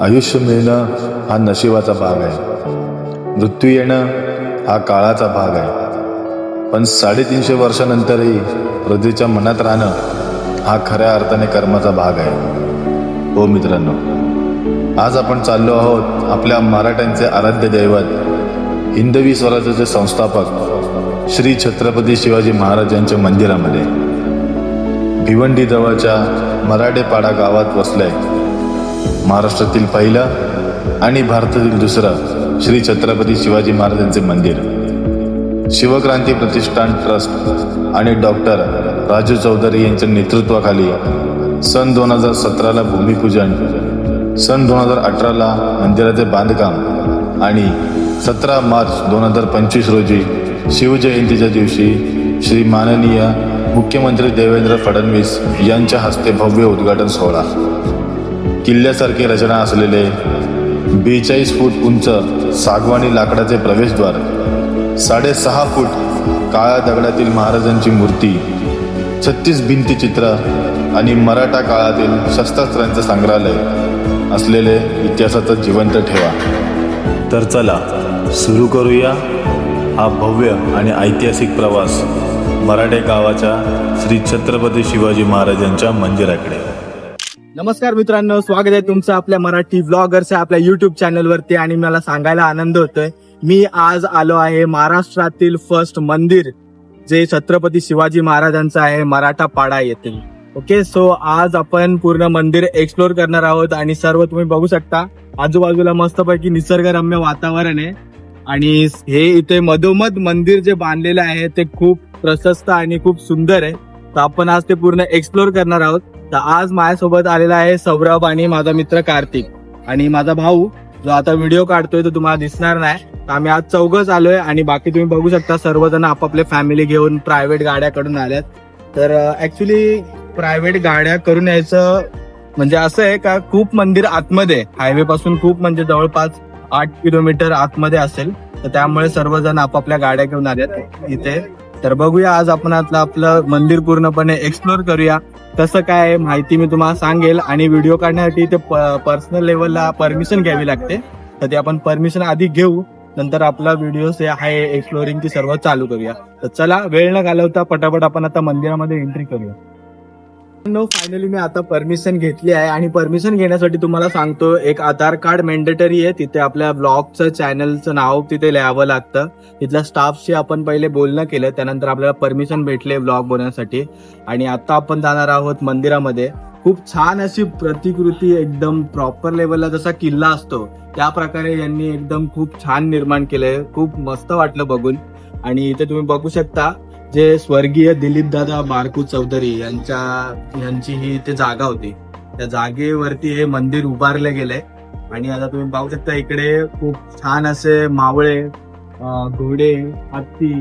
आयुष्य मिळणं हा नशिबाचा भाग आहे. मृत्यू येणं हा काळाचा भाग आहे. पण साडेतीनशे वर्षानंतरही हृदयच्या मनात राहणं हा खऱ्या अर्थाने कर्माचा भाग आहे. हो मित्रांनो आज आपण चाललो आहोत आपल्या मराठ्यांचे आराध्य दैवत हिंदवी स्वराज्याचे संस्थापक श्री छत्रपती शिवाजी महाराजांच्या मंदिरामध्ये. भिवंडी जवळच्या मराठेपाडा गावात वसलंय महाराष्ट्रातील पहिलं आणि भारतातील दुसरा श्री छत्रपती शिवाजी महाराजांचे मंदिर. शिवक्रांती प्रतिष्ठान ट्रस्ट आणि डॉक्टर राजू चौधरी यांच्या नेतृत्वाखाली सन दोन हजार सतराला भूमिपूजन सन दोन हजार अठराला मंदिराचे बांधकाम आणि सतरा मार्च दोन हजार पंचवीस रोजी शिवजयंतीच्या दिवशी श्री माननीय मुख्यमंत्री देवेंद्र फडणवीस यांच्या हस्ते भव्य उद्घाटन सोहळा. किल्ल्यासारखी रचना असलेले बेचाळीस फूट उंच सागवानी लाकडाचे प्रवेशद्वार साडेसहा फूट काळ्या दगडातील महाराजांची मूर्ती छत्तीस भिंतीचित्र आणि मराठा काळातील शस्त्रास्त्रांचं संग्रहालय असलेले इतिहासाचा जिवंत ठेवा. तर चला सुरू करूया हा भव्य आणि ऐतिहासिक प्रवास मराठे गावाच्या श्री छत्रपती शिवाजी महाराजांच्या मंदिराकडे. नमस्कार मित्रांनो स्वागत आहे तुमचं आपल्या मराठी ब्लॉगरच्या आपल्या युट्यूब चॅनलवरती आणि मला सांगायला आनंद होतोय. मी आज आलो आहे महाराष्ट्रातील फर्स्ट मंदिर जे छत्रपती शिवाजी महाराजांचं आहे मराठा पाडा येथील ओके सो आज आपण पूर्ण मंदिर एक्सप्लोर करणार आहोत आणि सर्व तुम्ही बघू शकता. आजूबाजूला मस्तपैकी निसर्गरम्य वातावरण आहे. आणि हे इथे मधोमध मंदिर जे बांधलेलं आहे ते खूप प्रशस्त आणि खूप सुंदर आहे. तर आपण आज ते पूर्ण एक्सप्लोर करणार आहोत. तर आज माझ्यासोबत आलेला आहे सौरभ आणि माझा मित्र कार्तिक. आणि माझा भाऊ जो आता व्हिडिओ काढतोय तो तुम्हाला दिसणार नाही. तर आम्ही आज चौघच आलोय आणि बाकी तुम्ही बघू शकता सर्वजण आपापले फॅमिली घेऊन प्रायव्हेट गाड्याकडून आल्यात तर ऍक्च्युली प्रायव्हेट गाड्या करून यायचं म्हणजे असं आहे का खूप मंदिर आतमध्ये हायवे पासून खूप म्हणजे जवळपास आठ किलोमीटर आतमध्ये असेल. तर त्यामुळे सर्वजण आपापल्या गाड्या घेऊन आल्यात इथे. तर बघूया आज आपण आता आपलं मंदिर पूर्णपणे एक्सप्लोर करूया. कसं काय माहिती मी तुम्हाला सांगेल आणि व्हिडिओ काढण्यासाठी ते पर्सनल लेवलला परमिशन घ्यावी लागते. तर ते आपण परमिशन आधी घेऊ नंतर आपला व्हिडिओ आहे एक्सप्लोरिंग ती सर्व चालू करूया. तर चला वेळ न घालवता पटापट आपण आता मंदिरामध्ये एंट्री करूया. फायनली मी आता परमिशन घेतली आहे आणि परमिशन घेण्यासाठी तुम्हाला सांगतो एक आधार कार्ड मेंडेटरी आहे. तिथे आपल्या ब्लॉगचं चॅनलचं नाव तिथे लिहावं लागतं. तिथल्या स्टाफशी आपण पहिले बोलणं केलं त्यानंतर आपल्याला परमिशन भेटले ब्लॉग बनवण्यासाठी. आणि आता आपण जाणार आहोत मंदिरामध्ये. खूप छान अशी प्रतिकृती एकदम प्रॉपर लेवलला जसा किल्ला असतो त्या प्रकारे यांनी एकदम खूप छान निर्माण केलंय. खूप मस्त वाटलं बघून. आणि इथे तुम्ही बघू शकता जे स्वर्गीय दिलीप दादा बारकू चौधरी यांच्या यांची ही ते जागा होती. त्या जागेवरती हे मंदिर उभारले गेले. आणि आता तुम्ही पाहू शकता इकडे खूप छान असे मावळे घोडे हत्ती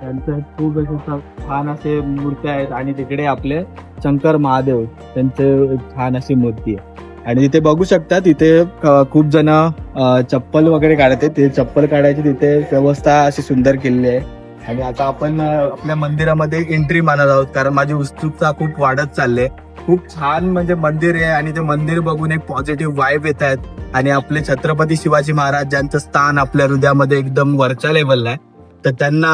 त्यांचं खूप असे छान असे मूर्त्या आहेत. आणि तिकडे आपले शंकर महादेव त्यांचे छान अशी मूर्ती आहे. आणि तिथे बघू शकता तिथे खूप जण चप्पल वगैरे काढते ते चप्पल काढायची तिथे व्यवस्था अशी सुंदर केलेली आहे. आणि आता आपण आपल्या मंदिरामध्ये एंट्री मानत आहोत कारण माझी उत्सुकता खूप वाढत चालली आहे. खूप छान म्हणजे मंदिर आहे आणि ते मंदिर बघून एक पॉझिटिव्ह वाईब येत आहेत आणि आपले छत्रपती शिवाजी महाराज ज्यांचं स्थान आपल्या हृदयामध्ये एकदम वरच्या लेवलला आहे तर त्यांना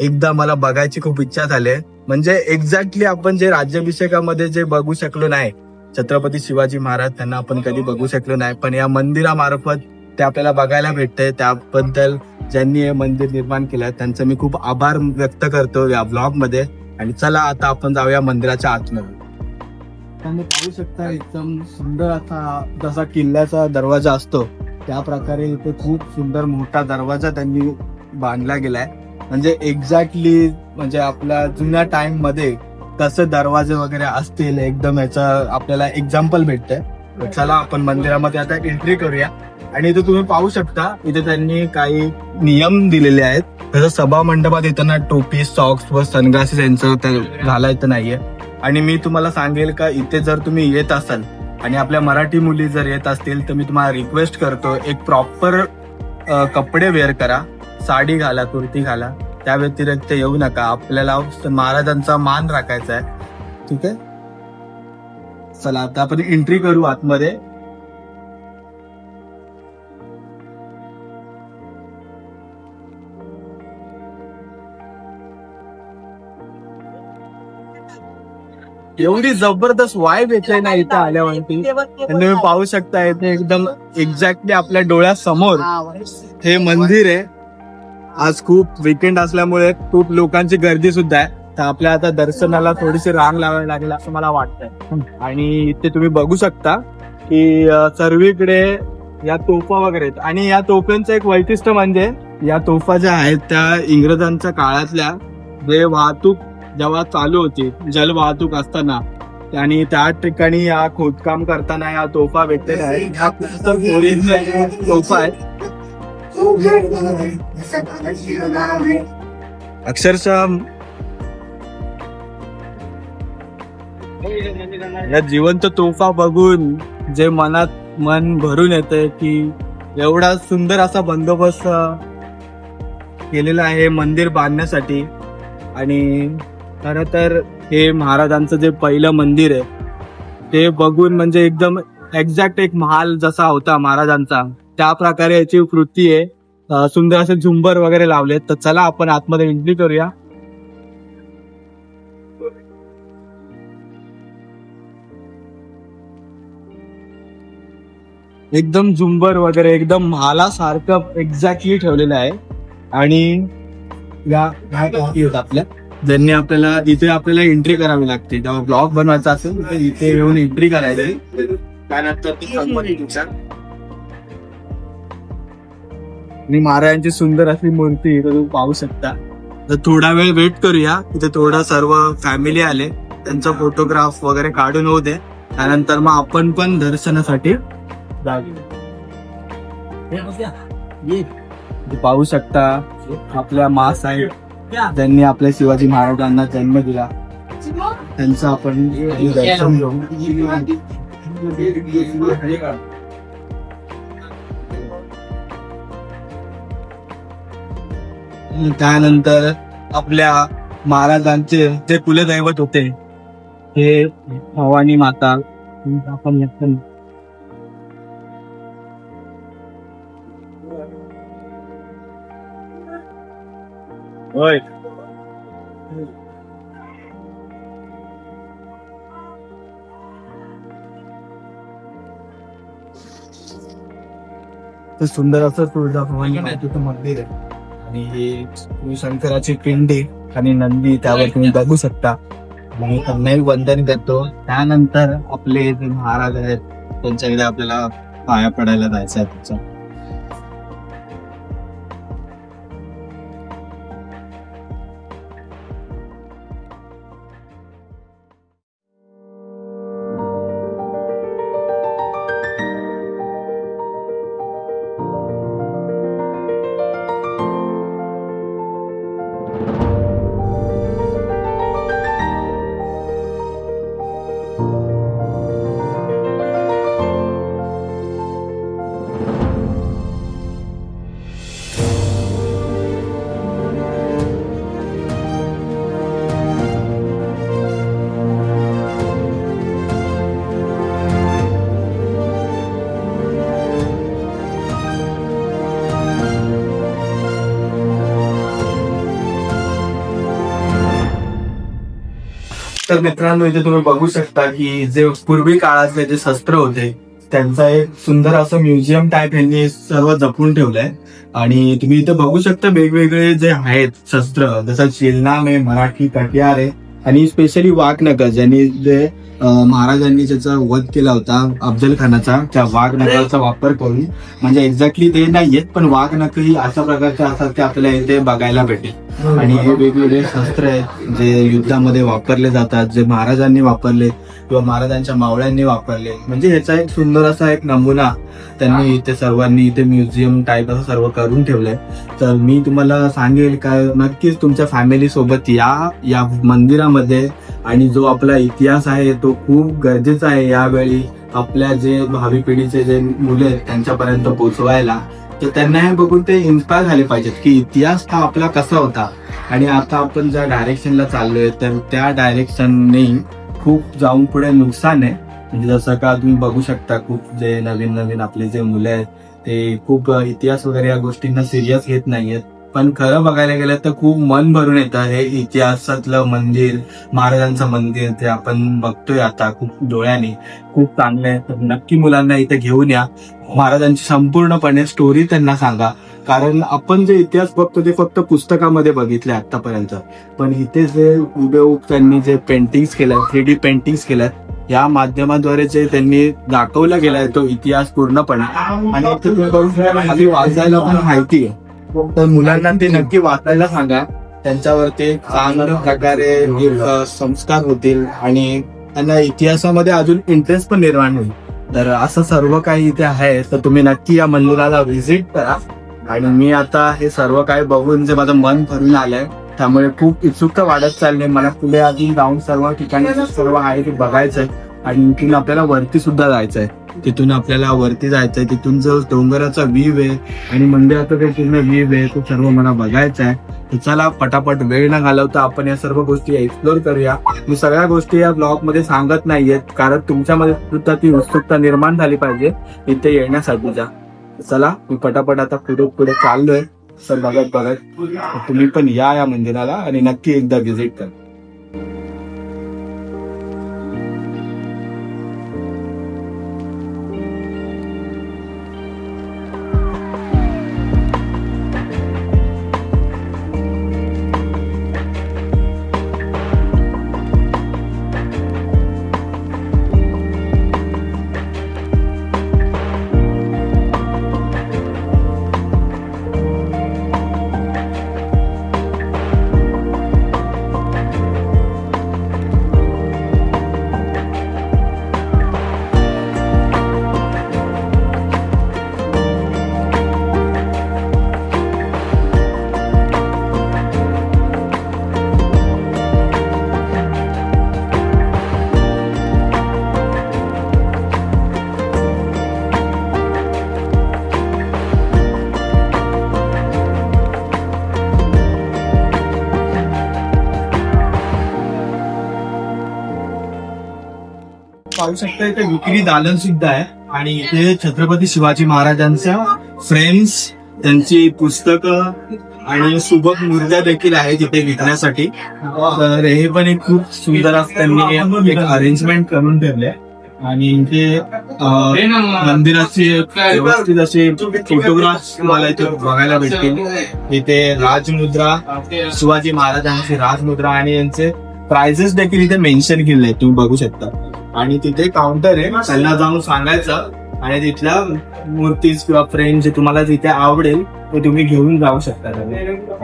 एकदा मला बघायची खूप इच्छा झाली आहे. म्हणजे एक्झॅक्टली आपण जे राज्याभिषेकामध्ये जे बघू शकलो नाही छत्रपती शिवाजी महाराज त्यांना आपण कधी बघू शकलो नाही पण या मंदिरामार्फत ते आपल्याला बघायला भेटतंय त्याबद्दल ज्यांनी हे मंदिर निर्माण केलं त्यांचं मी खूप आभार व्यक्त करतो या ब्लॉगमध्ये. आणि चला आता आपण जाऊया मंदिराच्या आतमध्ये. तुम्ही पाहू शकता एकदम सुंदर असा जसा किल्ल्याचा दरवाजा असतो त्या प्रकारे इथे खूप सुंदर मोठा दरवाजा त्यांनी बांधला गेलाय. म्हणजे एक्झॅक्टली म्हणजे आपल्या जुन्या टाइममध्ये कसे दरवाजे वगैरे असतील एकदम याचा आपल्याला एक्झाम्पल भेटतंय. चला आपण मंदिरामध्ये आता एंट्री करूया. आणि इथे तुम्ही पाहू शकता इथे त्यांनी काही नियम दिलेले आहेत. जसं सभा मंडपात येताना टोपी सॉक्स व सनग्लासेस यांचं घालायचं नाहीये. आणि मी तुम्हाला सांगेल का इथे जर तुम्ही येत असाल आणि आपल्या मराठी मुली जर येत असतील तर मी तुम्हाला रिक्वेस्ट करतो एक प्रॉपर कपडे वेअर करा. साडी घाला कुर्ती घाला. त्या व्यतिरिक्त येऊ नका. आपल्याला महाराजांचा मान राखायचा आहे. ठीक आहे? चला आता आपण एंट्री करू आतमध्ये. एवढी जबरदस्त वाईब येते ना इथं आल्यावरती. तुम्ही पाहू शकता इथे एकदम एक्झॅक्टली आपल्या डोळ्यासमोर. हे मंदिर आहे. आज खूप विकेंड असल्यामुळे खूप लोकांची गर्दी सुद्धा आहे. तर आपल्या आता दर्शनाला थोडीशी रांग लावावी लागेल असं मला वाटतंय. आणि इथे तुम्ही बघू शकता की सर्वीकडे या तोफा वगैरे आहेत. आणि या तोफ्यांचं एक वैशिष्ट्य म्हणजे या तोफा ज्या आहेत त्या इंग्रजांच्या काळातल्या जे वाहतूक जेव्हा चालू होती जल वाहतूक असताना. आणि त्या ठिकाणी या खोदकाम करताना या तोफा भेटलेल्या आहेत ह्या पुस्तक ओरिजिनल तोफा आहेत अक्षरशः या जिवंत तोफा बघून जे मनात मन भरून येते की एवढा सुंदर असा बंदोबस्त केलेला आहे मंदिर बांधण्यासाठी. आणि खरं तर हे महाराजांचं जे पहिलं मंदिर आहे ते बघून म्हणजे एकदम एक्झॅक्ट एक महाल जसा होता महाराजांचा त्या प्रकारे याची कृती आहे सुंदर असे झुंबर वगैरे लावलेत तर चला आपण आतमध्ये एंट्री करूया एकदम झुंबर वगैरे एकदम महालासारखं एक्झॅक्टली ठेवलेलं आहे आणि या आपल्या ज्यांनी आपल्याला इथे आपल्याला एंट्री करावी लागते. जेव्हा ब्लॉग बनवायचा असेल तर इथे येऊन एंट्री करायची. त्यानंतर आणि महाराजांची सुंदर अशी मूर्ती इथं तुम्ही पाहू शकता. तर थोडा वेळ वेट करूया. इथे थोडा सर्व फॅमिली आले. त्यांचा फोटोग्राफ वगैरे काढून होऊ दे. त्यानंतर मग आपण पण दर्शनासाठी जाऊ पाहू शकता आपल्या मा साहेब. ज्यांनी आपल्या शिवाजी महाराजांना जन्म दिला. त्यांचं आपण दर्शन घेऊ त्यानंतर आपल्या महाराजांचे जे कुलदैवत होते हे भवानी माता आपण होय तर सुंदर असं तुळजाभवानी मातेचं मंदिर आहे. आणि हे तुम्ही शंकराची पिंडी आणि नंदी त्यावर तुम्ही बघू शकता. आणि त्यांनाही वंदन करतो. त्यानंतर आपले जे महाराज आहेत त्यांच्याकडे आपल्याला पाया पडायला जायचं आहे त्याचा तर मित्रांनो इथे तुम्ही बघू शकता की जे पूर्वी काळातले जे शस्त्र होते त्यांचा एक सुंदर असं म्युझियम टाईप यांनी सर्व जपून ठेवलंय. आणि तुम्ही इथे बघू शकता वेगवेगळे जे आहेत शस्त्र जसं शिलनाम आहे मराठी कटियार आहे आणि स्पेशली वाघनगर ज्यांनी जे महाराजांनी ज्याचा वध केला होता अफजल खानाचा त्या वाघनगरचा वापर करून. म्हणजे एक्झॅक्टली ते नाहीयेत पण वाघनख ही अशा प्रकारचे असतात ते आपल्याला इथे बघायला भेटेल. आणि हे वेगवेगळे शस्त्र आहेत जे युद्धामध्ये वापरले जातात जे महाराजांनी वापरले किंवा महाराजांच्या मावळ्यांनी वापरले. म्हणजे ह्याचा एक सुंदर असा एक नमुना त्यांनी इथे सर्वांनी इथे म्युझियम टाईप असं सर्व करून ठेवलंय. तर मी तुम्हाला सांगेल का नक्कीच तुमच्या फॅमिली सोबत या या मंदिरामध्ये आणि जो आपला इतिहास आहे तो खूप गरजेचं आहे यावेळी आपल्या जे भावी पिढीचे जे मुले आहेत त्यांच्यापर्यंत पोहोचवायला तर त्यांना हे बघून ते इन्स्पायर झाले पाहिजेत की इतिहास हा आपला कसा होता. आणि आता आपण ज्या डायरेक्शनला चाललोय तर त्या डायरेक्शनने खूप जाऊन पुढे नुकसान आहे. म्हणजे जसं का तुम्ही बघू शकता खूप जे नवीन नवीन आपले जे मुलं आहेत ते खूप इतिहास वगैरे या गोष्टींना सिरियस घेत नाहीयेत. पण खरं बघायला गेलं तर खूप मन भरून येतं हे इतिहासातलं मंदिर महाराजांचं मंदिर ते आपण बघतोय आता खूप डोळ्याने. खूप चांगलं आहे. तर नक्की मुलांना इथे घेऊन या. महाराजांची संपूर्णपणे स्टोरी त्यांना सांगा. कारण आपण जे इतिहास बघतो ते फक्त पुस्तकामध्ये बघितले आतापर्यंत पण इथे जे हुबेहूब त्यांनी जे पेंटिंग्स केल्या थ्री डी पेंटिंग्स केल्या या माध्यमाद्वारे जे त्यांनी दाखवला गेलाय तो इतिहास पूर्णपणे. आणि इथे वाचायला पण माहिती आहे. तर मुलांना ते नक्की वाचायला सांगा. त्यांच्यावरती चांगल्या प्रकारे संस्कार होतील आणि त्यांना इतिहासामध्ये अजून इंटरेस्ट पण निर्माण होईल. तर असं सर्व काही इथे आहे. तर तुम्ही नक्की या मंदिराला व्हिजिट करा. आणि मी आता हे सर्व काही बघून जे माझं मन भरून आलंय त्यामुळे खूप उत्सुकता वाढत चालली. मला पुढे अजून जाऊन सर्व ठिकाणी सर्व आहे ते बघायचंय. आणि आपल्याला वरती सुद्धा जायचंय. तिथून आपल्याला वरती जायचंय. तिथून जो डोंगराचा व्ह्यू आहे आणि मंदिराचा काही पूर्ण व्ह्यू आहे तो सर्व मला बघायचा आहे. तर चला पटापट वेळ न घालवता आपण या सर्व गोष्टी एक्सप्लोर करूया. मी सगळ्या गोष्टी या ब्लॉगमध्ये सांगत नाहीयेत कारण तुमच्यामध्ये सुद्धा ती उत्सुकता निर्माण झाली पाहिजे. इथे येण्यासाठीच्या चला मी पटापट आता पुढे पुढे चाललोय. सर बघत बघत. तुम्ही पण या या मंदिराला आणि नक्की एकदा व्हिजिट करा. पाहू शकता इथे विक्री दालन सुद्धा आहे. आणि इथे छत्रपती शिवाजी महाराजांच्या फ्रेम्स त्यांची पुस्तकं आणि सुबक मूर्त्या देखील आहेत इथे विकण्यासाठी. तर हे पण एक खूप सुंदर असं त्यांनी एक अरेंजमेंट करून ठेवले आणि इथे मंदिराचे मंदिराची व्यवस्थित असे फोटोग्राफ्स मला इथे बघायला भेटतील. इथे राजमुद्रा शिवाजी महाराजांची राजमुद्रा आणि यांचे प्राइजेस देखील इथे मेन्शन केले आहेत. तुम्ही बघू शकता. आणि तिथे काउंटर आहे. त्यांना जाऊन सांगायचं. आणि तिथल्या मूर्ती किंवा फ्रेम जे तुम्हाला जिथे आवडेल ते तुम्ही घेऊन जाऊ शकता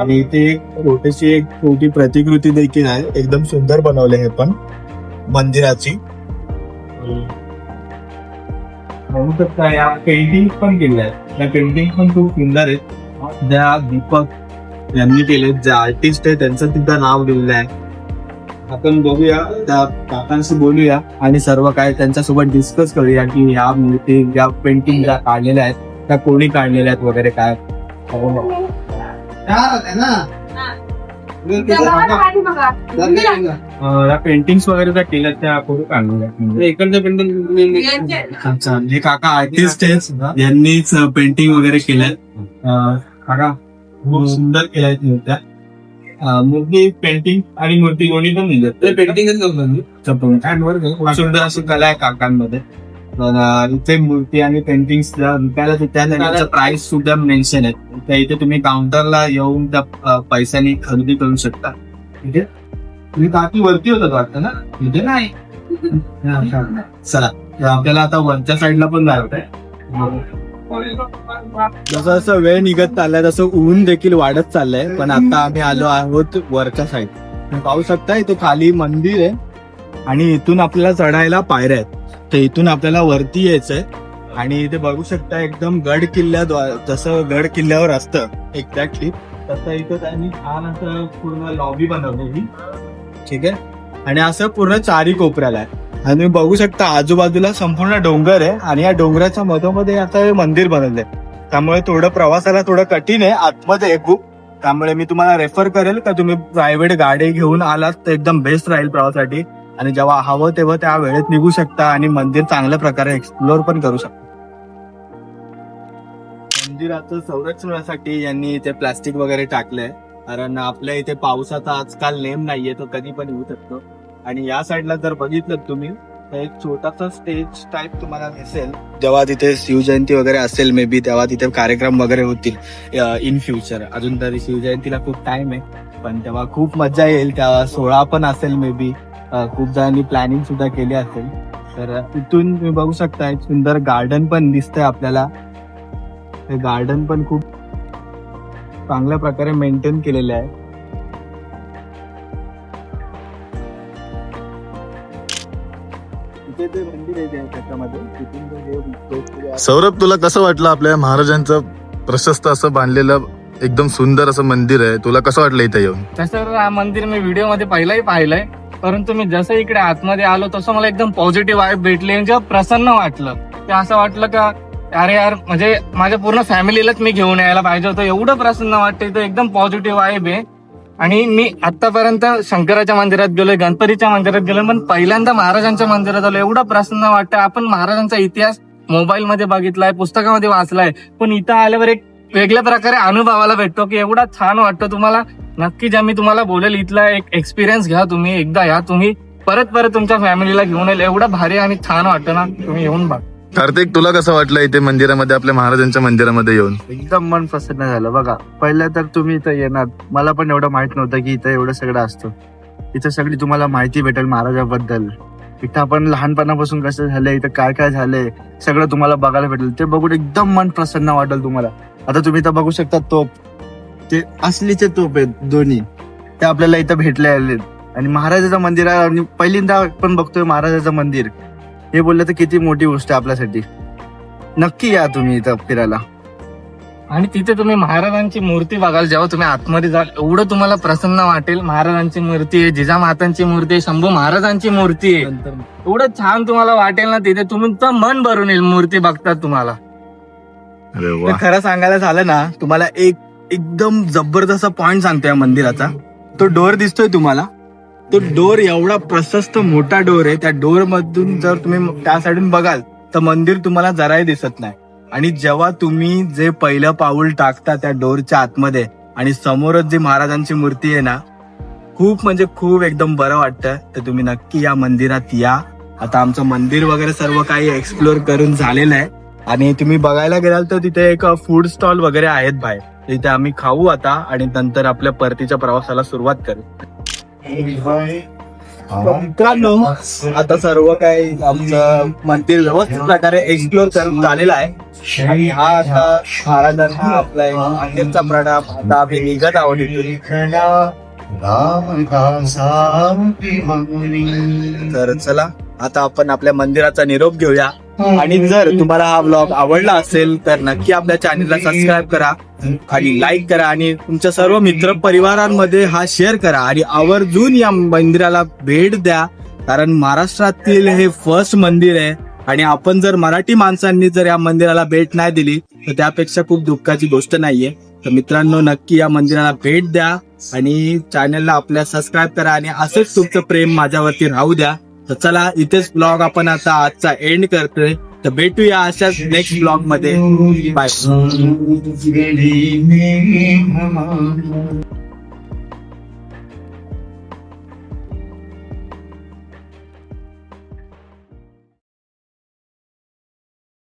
आणि इथे एक छोटीशी एक छोटी प्रतिकृती देखील आहे. एकदम सुंदर बनवले हे पण मंदिराची. बघू शकता या पेंटिंग पण केल्या आहेत. या पेंटिंग पण खूप सुंदर आहेत. ज्या दीपक यांनी केले जे आर्टिस्ट आहे त्यांचं तिथं नाव लिहिलेलं आहे. आपण बघूया त्या काकांशी बोलूया आणि सर्व काय त्यांच्यासोबत डिस्कस करूया की ह्या मूर्ती ज्या पेंटिंग ज्या काढलेल्या आहेत त्या कोणी काढलेल्या आहेत वगैरे काय. अं, या पेंटिंग्स वगैरे ज्या केल्या त्या कोणी काढलेल्या आहेत? म्हणजे इकडचं पेंटिंग अच्छा हे काका आर्टिस्ट आहेत. यांनीच पेंटिंग वगैरे केलंय. अं, काका खूप सुंदर केलंय मूर्त्या अं, मूर्ती पेंटिंग आणि मूर्ती दोन्ही पण मिळतात ते पेंटिंगच करतो खूप सुंदर अशी कला आहे काकांमध्ये. तर इथे मूर्ती आणि आहे, त्यांचं प्राइस सुद्धा मेन्शन आहे. तर इथे तुम्ही काउंटरला येऊन त्या पैशाने खरेदी करू शकता. ठीक आहे? तुम्ही काकी वरती होतात वाटतं ना? इथे? नाही. चला. आपल्याला आता वरच्या साईडला पण जायचंय जसं जसं वेळ निघत चाललाय तसं ऊन देखील वाढत चाललंय. पण आता आम्ही आलो आहोत वरच्या साईड पाहू शकता इथे खाली मंदिर आहे आणि इथून आपल्याला चढायला पायऱ्या आहेत. तर इथून आपल्याला वरती यायचंय. आणि इथे बघू शकता एकदम गड किल्ल्याद्वारे जसं गड किल्ल्यावर असतं एक्झॅक्टली तसं इथं त्यांनी छान असं पूर्ण लॉबी बनवलेली. ठीक आहे? आणि असं पूर्ण चारी कोपऱ्याला आहे. आणि तुम्ही बघू शकता आजूबाजूला संपूर्ण डोंगर आहे आणि या डोंगराच्या मधोमध्ये आता हे मंदिर बनवलंय. त्यामुळे थोडं प्रवासाला थोडं कठीण आहे आतमध्ये आहे खूप त्यामुळे मी तुम्हाला रेफर करेल का तुम्ही प्रायव्हेट गाडी घेऊन आलात तर एकदम बेस्ट राहील प्रवासासाठी. आणि जेव्हा हवं तेव्हा त्या वेळेत निघू शकता आणि मंदिर चांगल्या प्रकारे एक्सप्लोर पण करू शकता. मंदिराचं संरक्षणासाठी यांनी इथे प्लास्टिक वगैरे टाकलंय. कारण आपल्या इथे पावसाचा आजकाल नेम नाहीये तो कधी पण येऊ शकतो. आणि या साईडला जर बघितलं तुम्ही एक छोटासा स्टेज टाईप तुम्हाला दिसेल. जेव्हा तिथे शिवजयंती वगैरे असेल मे बी तेव्हा तिथे कार्यक्रम वगैरे होतील इन फ्युचर अजून तरी शिवजयंतीला खूप टाइम आहे पण तेव्हा खूप मजा येईल. तेव्हा सोहळा पण असेल मे बी खूप जणांनी प्लॅनिंग सुद्धा केली असेल. तर तिथून तुम्ही बघू शकता एक सुंदर गार्डन पण दिसतंय आपल्याला. हे गार्डन पण खूप चांगल्या प्रकारे मेंटेन केलेले आहे. आहे त्याच्यामध्ये तिथून सौरभ तुला कसं वाटलं आपल्या महाराजांचं प्रशस्त असं बांधलेलं एकदम सुंदर असं मंदिर आहे? तुला कसं वाटलं इथे येऊन? तसं हा मंदिर मी व्हिडिओमध्ये पहिलाही पाहिलंय परंतु मी जसं इकडे आतमध्ये आलो तसं मला एकदम पॉझिटिव्ह वाईब भेटली म्हणजे प्रसन्न वाटलं ते असं वाटलं का अरे यार म्हणजे माझ्या पूर्ण फॅमिलीलाच मी घेऊन यायला पाहिजे होतं. एवढं प्रसन्न वाटतं इथं एकदम पॉझिटिव्ह वाईब आहे. आणि मी आतापर्यंत शंकराच्या मंदिरात गेलोय गणपतीच्या मंदिरात गेलोय पण पहिल्यांदा महाराजांच्या मंदिरात आलो एवढं प्रसन्न वाटतं आपण महाराजांचा इतिहास मोबाईल मध्ये बघितलाय पुस्तकामध्ये वाचलाय पण इथं आल्यावर एक वेगळ्या प्रकारे अनुभवाला भेटतो की एवढा छान वाटतं तुम्हाला. नक्की ज्या मी तुम्हाला बोलेल इथला एक एक्सपिरियन्स घ्या तुम्ही एकदा या तुम्ही. परत परत तुमच्या फॅमिलीला घेऊन येईल. एवढं भारी आणि छान वाटतं ना तुम्ही येऊन बघा. कार्तिक तुला कसं वाटलं इथे मंदिरामध्ये आपल्या महाराजांच्या मंदिरामध्ये येऊन? एकदम मन प्रसन्न झालं. बघा पहिलं तर तुम्ही इथं येणार. मला पण एवढं माहीत नव्हतं की इथं एवढं सगळं असतं. इथं सगळी तुम्हाला माहिती भेटेल महाराजाबद्दल. इथं आपण लहानपणापासून कसं झालंय इथं काय काय झालंय सगळं तुम्हाला बघायला भेटेल. ते बघून एकदम मन प्रसन्न वाटेल तुम्हाला. आता तुम्ही इथं बघू शकता तोप. ते असलीचे तोप आहेत दोन्ही. ते आपल्याला इथं भेटले आले आणि महाराजाचं मंदिर आहे आणि पहिल्यांदा आपण बघतोय महाराजाचं मंदिर. हे बोललं तर किती मोठी गोष्ट आहे आपल्यासाठी. नक्की या तुम्ही इथं फिरायला. आणि तिथे तुम्ही महाराजांची मूर्ती बघाल जेव्हा तुम्ही आतमध्ये जाल एवढं तुम्हाला प्रसन्न वाटेल. महाराजांची मूर्ती आहे जिजामातांची मूर्ती आहे शंभू महाराजांची मूर्ती आहे. एवढं छान तुम्हाला वाटेल ना तिथे तुमचं मन भरून येईल मूर्ती बघतात तुम्हाला. तर खरं सांगायला झालं ना तुम्हाला एक एकदम जबरदस्त पॉइंट सांगतो या मंदिराचा. तो डोर दिसतोय तुम्हाला. तो डोर एवढा प्रशस्त मोठा डोर आहे त्या डोर मधून जर तुम्ही त्या साईडून बघाल तर मंदिर तुम्हाला जराही दिसत नाही. आणि जेव्हा तुम्ही जे पहिलं पाऊल टाकता त्या डोरच्या आतमध्ये आणि समोरच जी महाराजांची मूर्ती आहे ना खूप म्हणजे खूप एकदम बरं वाटतं. तर तुम्ही नक्की या मंदिरात या. आता आमचं मंदिर वगैरे सर्व काही एक्सप्लोर करून झालेलं आहे. आणि तुम्ही बघायला गेलाल तर तिथे एक फूड स्टॉल वगैरे आहेत बाहेर. तिथे आम्ही खाऊ आता आणि नंतर आपल्या परतीच्या प्रवासाला सुरुवात करू. मित्रांनो आता सर्व काही आमचं मंदिर व्यवस्थित प्रकारे एक्सप्लोर करून झालेलं आहे. आणि हा आता महाराजांना आपला एक मंदिरचा प्रणाम आता आम्ही निघत आहोत तर चला आता आपण आपल्या मंदिराचा निरोप घेऊया. आणि जर तुम्हाला हा ब्लॉग आवडला असेल तर नक्की आपल्या चॅनलला सबस्क्राईब करा आणि लाईक करा आणि तुमच्या सर्व मित्र परिवारांमध्ये हा शेअर करा. आणि आवर्जून या मंदिराला भेट द्या. कारण महाराष्ट्रातील हे फर्स्ट मंदिर आहे. आणि आपण जर मराठी माणसांनी जर या मंदिराला भेट नाही दिली तर त्यापेक्षा खूप दुःखाची गोष्ट नाहीये. तर मित्रांनो नक्की या मंदिराला भेट द्या आणि चॅनलला आपल्या सबस्क्राईब करा. आणि असंच तुमचं प्रेम माझ्यावरती राहू द्या. तर चला इथेच ब्लॉग आपण आता आजचा एंड करतोय. तर भेटूया अशाच नेक्स्ट ब्लॉगमध्ये. बाय